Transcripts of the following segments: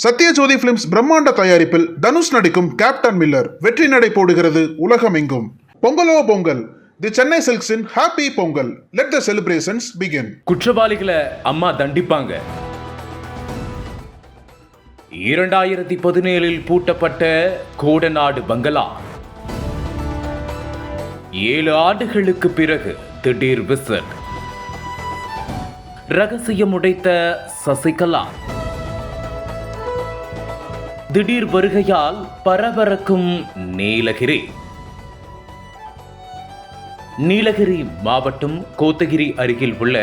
Sathyajothi films பிரம்மாண்ட தயாரிப்பில் தனுஷ் நடிக்கும் கேப்டன் மில்லர் வெற்றி நடை போடுகிறது உலகமெங்கும். பொங்கலோ Pongal. The Chennai சில்க்ஸின் happy Pongal let the celebrations begin குற்றவாளிகளை அம்மா தண்டிப்பாங்க. இரண்டாயிரத்தி பதினேழில் பூட்டப்பட்ட கோடநாடு பங்களா. ஏழு ஆண்டுகளுக்கு பிறகு திடீர் விசிட் ரகசியம் உடைத்த சசிகலா. திடீர் வருகையால் பரபரக்கும் நீலகிரி. நீலகிரி மாவட்டம் கோத்தகிரி அருகில் உள்ள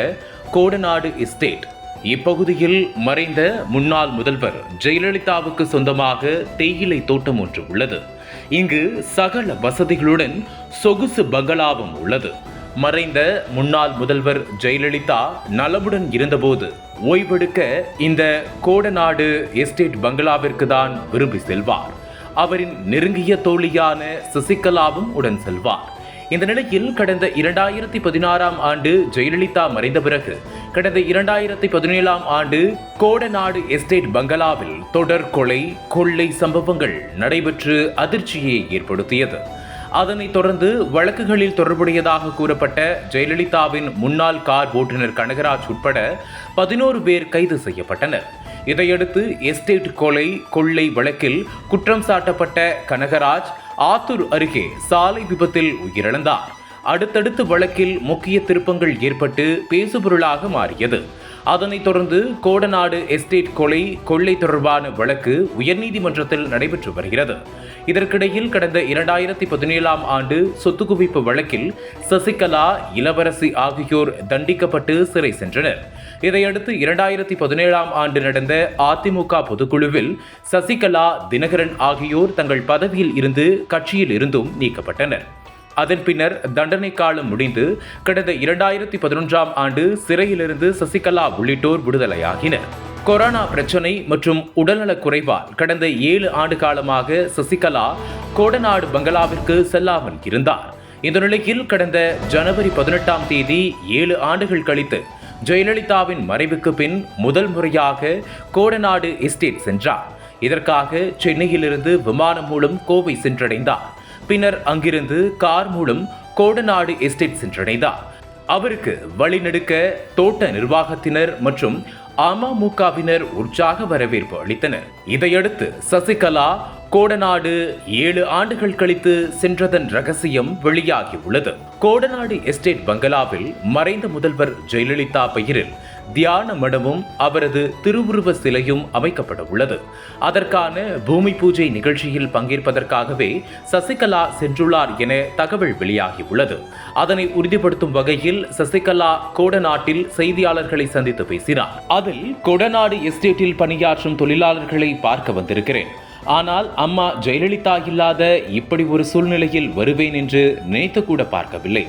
கோடநாடு எஸ்டேட். இப்பகுதியில் மறைந்த முன்னாள் முதல்வர் ஜெயலலிதாவுக்கு சொந்தமாக தேயிலை தோட்டம் ஒன்று உள்ளது. இங்கு சகல வசதிகளுடன் சொகுசு பங்களாவும் உள்ளது. மறைந்த முன்னாள் முதல்வர் ஜெயலலிதா நலமுடன் இருந்தபோது ஓய்வெடுக்க இந்த கோடநாடு எஸ்டேட் பங்களாவிற்கு தான் விரும்பி செல்வார். அவரின் நெருங்கிய தோழியான சசிகலாவும் உடன் செல்வார். இந்த நிலையில் கடந்த இரண்டாயிரத்தி பதினாறாம் ஆண்டு ஜெயலலிதா மறைந்த பிறகு கடந்த இரண்டாயிரத்தி பதினேழாம் ஆண்டு கோடநாடு எஸ்டேட் பங்களாவில் தொடர் கொலை கொள்ளை சம்பவங்கள் நடைபெற்று அதிர்ச்சியை ஏற்படுத்தியது. அதனைத் தொடர்ந்து வழக்குகளில் தொடர்புடையதாக கூறப்பட்ட ஜெயலலிதாவின் முன்னாள் கார் ஓட்டுநர் கனகராஜ் உட்பட பதினோரு பேர் கைது செய்யப்பட்டனர். இதையடுத்து எஸ்டேட் கொலை கொள்ளை வழக்கில் குற்றம் சாட்டப்பட்ட கனகராஜ் ஆத்தூர் அருகே சாலை விபத்தில் உயிரிழந்தார். அடுத்தடுத்து வழக்கில் முக்கிய திருப்பங்கள் ஏற்பட்டு பேசுபொருளாக மாறியது. அதனைத் தொடர்ந்து கோடநாடு எஸ்டேட் கொலை கொள்ளை தொடர்பான வழக்கு உயர்நீதிமன்றத்தில் நடைபெற்று வருகிறது. இதற்கிடையில் கடந்த இரண்டாயிரத்தி பதினேழாம் ஆண்டு சொத்து குவிப்பு வழக்கில் சசிகலா இளவரசி ஆகியோர் தண்டிக்கப்பட்டு சிறை சென்றனர். இதையடுத்து இரண்டாயிரத்தி பதினேழாம் ஆண்டு நடந்த அதிமுக பொதுக்குழுவில் சசிகலா தினகரன் ஆகியோர் தங்கள் பதவியில் இருந்து கட்சியில் இருந்தும் நீக்கப்பட்டனர். அதன் பின்னர் தண்டனை காலம் முடிந்து கடந்த இரண்டாயிரத்தி பதினொன்றாம் ஆண்டு சிறையிலிருந்து சசிகலா உள்ளிட்டோர் விடுதலையாகினர். கொரோனா பிரச்சனை மற்றும் உடல்நலக் குறைவால் கடந்த ஏழு ஆண்டு காலமாக சசிகலா கோடநாடு பங்களாவிற்கு செல்லாமல் இருந்தார். இந்த நிலையில் கடந்த ஜனவரி பதினெட்டாம் தேதி ஏழு ஆண்டுகள் கழித்து ஜெயலலிதாவின் மறைவுக்கு பின் முதல் முறையாக கோடநாடு எஸ்டேட் சென்றார். இதற்காக சென்னையிலிருந்து விமானம் மூலம் கோவை சென்றடைந்தார். பின்னர் அங்கிருந்து கார் மூலம் கோடநாடு எஸ்டேட் சென்றடைந்தார். அவருக்கு வழிநெடுக்க தோட்ட நிர்வாகத்தினர் மற்றும் அமமுகவினர் உற்சாக வரவேற்பு அளித்தனர். இதையடுத்து சசிகலா கோடநாடு ஏழு ஆண்டுகள் கழித்து சென்றதன் ரகசியம் வெளியாகி உள்ளது. கோடநாடு எஸ்டேட் பங்களாவில் மறைந்த முதல்வர் ஜெயலலிதா பெயரில் தியான மடமும் அவரது திருவுருவ சிலையும் அமைக்கப்பட உள்ளது அதற்கான பூமி பூஜை நிகழ்ச்சியில் பங்கேற்பதற்காகவே சசிகலா சென்றுள்ளார் என தகவல் வெளியாகி உள்ளது அதனை உறுதிப்படுத்தும் வகையில் சசிகலா கோடநாட்டில் செய்தியாளர்களை சந்தித்து பேசினார். அதில் கொடநாடு எஸ்டேட்டில் பணியாற்றும் தொழிலாளர்களை பார்க்க வந்திருக்கிறேன். ஆனால் அம்மா ஜெயலலிதா இல்லாத இப்படி ஒரு சூழ்நிலையில் வருவேன் என்று நினைத்து கூட பார்க்கவில்லை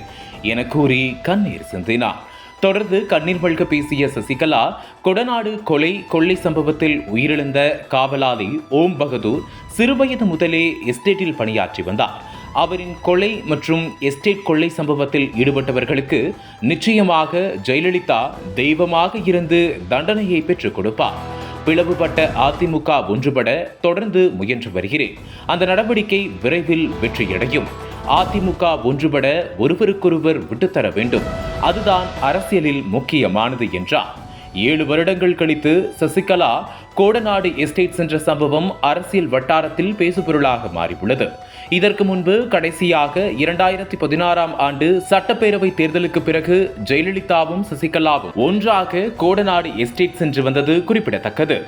என கூறி கண்ணீர் சிந்தினார். தொடர்ந்து கண்ணீர் மல்க பேசிய சசிகலா கொடநாடு கொலை கொள்ளை சம்பவத்தில் உயிரிழந்த காவலாளி ஓம் பகதூர் சிறுவயது முதலே எஸ்டேட்டில் பணியாற்றி வந்தார். அவரின் கொலை மற்றும் எஸ்டேட் கொள்ளை சம்பவத்தில் ஈடுபட்டவர்களுக்கு நிச்சயமாக ஜெயலலிதா தெய்வமாக இருந்து தண்டனையை பெற்றுக் கொடுப்பார். பிளவுபட்ட அதிமுக ஒன்றுபட தொடர்ந்து முயன்று வருகிறேன். அந்த நடவடிக்கை விரைவில் வெற்றியடையும். அதிமுக ஒன்றுபட ஒருவருக்கொருவர் விட்டுத்தர வேண்டும். அதுதான் அரசியலில் முக்கியமானது என்றார். ஏழு வருடங்கள் கழித்து சசிகலா கோடநாடு எஸ்டேட் சென்ற சம்பவம் அரசியல் வட்டாரத்தில் பேசுபொருளாக மாறியுள்ளது. இதற்கு முன்பு கடைசியாக இரண்டாயிரத்தி பதினாறாம் ஆண்டு சட்டப்பேரவை தேர்தலுக்கு பிறகு ஜெயலலிதாவும் சசிகலாவும் ஒன்றாக கோடநாடு எஸ்டேட் சென்று வந்தது குறிப்பிடத்தக்கது.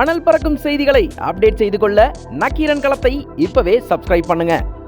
அனல் பறக்கும் செய்திகளை அப்டேட் செய்து கொள்ள நக்கீரன் களத்தை இப்பவே சப்ஸ்கிரைப் பண்ணுங்க.